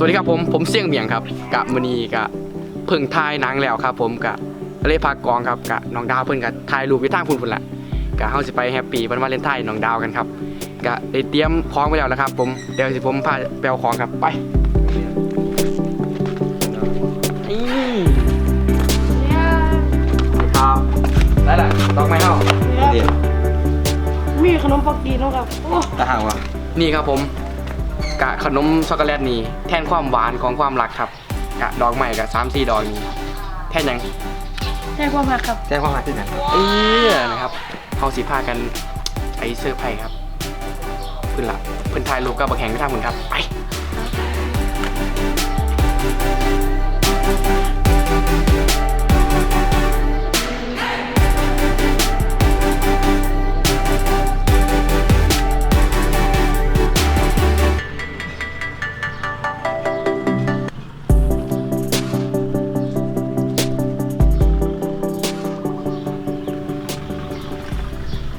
สวัสดีครับผมผมเสี่ยงเมียงครับกะมณีกะเพิ่งทายหนังแล้วครับ ผมกะเลยพากองครับกะน้องดาวเพิ่นกะถ่ายรูปอยู่ทางพุ่นพุ่นละกะเฮาสิไปแฮปปี้วันวาเลนไทน์น้องดาวกันครับกะได้เตรียมของไว้แล้วนะครับ ผมเดี๋ยวสิผมพาไปเอาของครับไปนี่ครับได้ละดอกไม้เฮาเดี๋ยวมีขนมปักกีนครับโอ้ตาห่างวะนี่ครับผม กะขนมช็อกโกแลตนี่แทนความหวานของความรักครับกะดอกไม้กะสามสี่ดอกนี้แทนหยังใช่ความหักครับแจ้งความหมายที่ไหนเออนะครับเขาสิพากันไปเสื้อร์ไผ่ครับเพื่อนละเพื่อนถ่ายรูปกับบักแข่งไม่ทำเหมือนครับไป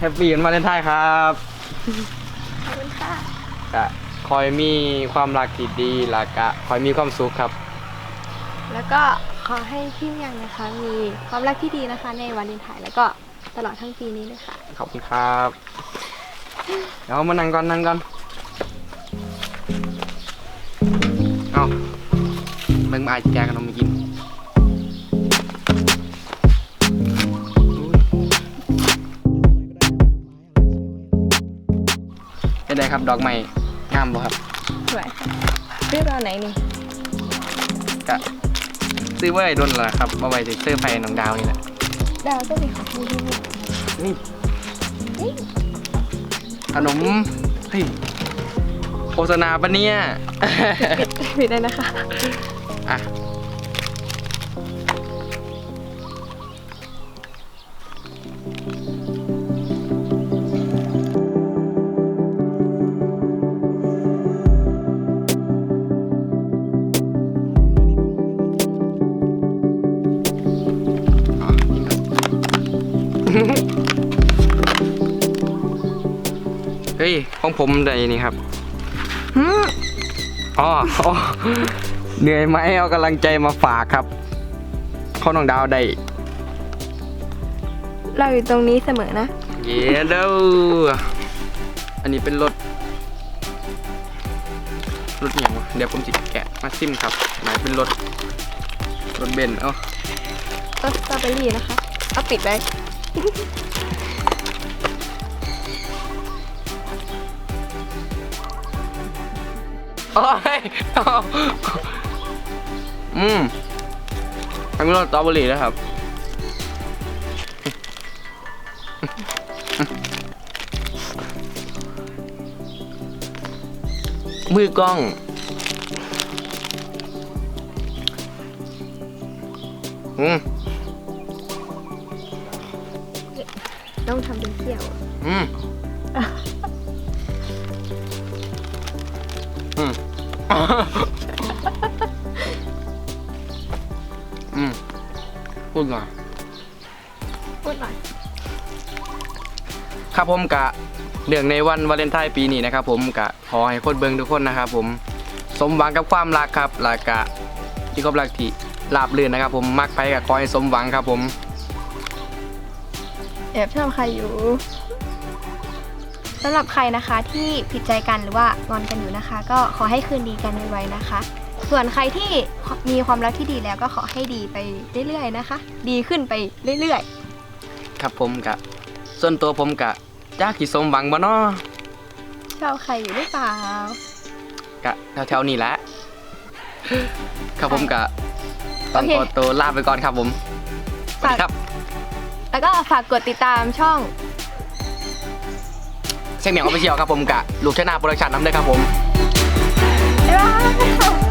แฮปปี้วันวาเลนไทน์ครับขอบคุณค่ะกะคอยมีความรักที่ดีและกะคอยมีความสุขครับ แล้วก็ขอให้พี่เมียงนะคะ มีความรักที่ดีนะคะ ในวันเลนไทน์แล้วก็ตลอดทั้งปีนี้เลยค่ะ ขอบคุณครับ เดี๋ยวมานั่งก่อนนั่งก่อน เอาเบิ่งมาอายแกขนมมากิน เป็นไงครับดอกไม้งามบ่ครับสวยค่ะเรื่องราวไหนนี่กะซื้อไว้ดนแล้วล่ะครับมาไว้สิเสื้อร์ไผ่น้องดาวนี่แหละดาวก็มีของพี่ด้วยนี่ขนมเฮ้ยโฆษณาปะเนี่ยผิดได้นะคะ อะอะ เฮ้ยของผมได้นี่ครับอ๋ออ๋อเหนื่อยไหมเอากำลังใจมาฝากครับข้อน้องดาวได้ เราอยู่ตรงนี้เสมอนะ เย้เด้ออันนี้เป็นรถรถอหย่างวะเดี๋ยวผมจิแกะมาซิมครับหมายเป็นรถรถเบนซ์เอ้าก็สตรอเบอรี่นะคะ เอาปิดไว้ โอ้ยเอาอืมอันนี้รถสตรอเบอรี่นะครับ มือกล้อง อืม ต้องทำเป็นเที่ยว อืม อืมพูดหน่อยพูดหน่อย ครับผมกะเนื่องในวันวาเลนไทน์ปีนี้นะครับ ผมกะขอให้คนเบิงทุกคนนะครับ ผมสมหวังกับความรักครับและกะที่ความรักที่ราบรื่นนะครับ ผมมักไปกะขอให้สมหวังครับ ผม แอบชอบใครอยู่ สำหรับใครนะคะที่ผิดใจกันหรือว่างอนกันอยู่นะคะ ก็ขอให้คืนดีกันไวๆนะคะ ส่วนใครที่มีความรักที่ดีแล้วก็ขอให้ดีไปเรื่อยๆนะคะ ดีขึ้นไปเรื่อยครับผมกะ ส่วนตัวผมกะจ้าขี่สมหวังบ่เนาะๆชอบใครอยู่หรือเปล่ากะแถวๆนี้แหละครับผมกะต้องโอเคขอตัวลาไปก่อนครับผมสวัสดีครับ แล้วก็ฝากกดติดตามช่อง เชียงเหมียงออฟฟิเชียลครับผมกะลูกชนะโปรดักชั่นน้ำด้วยครับผม บ๊ายบาย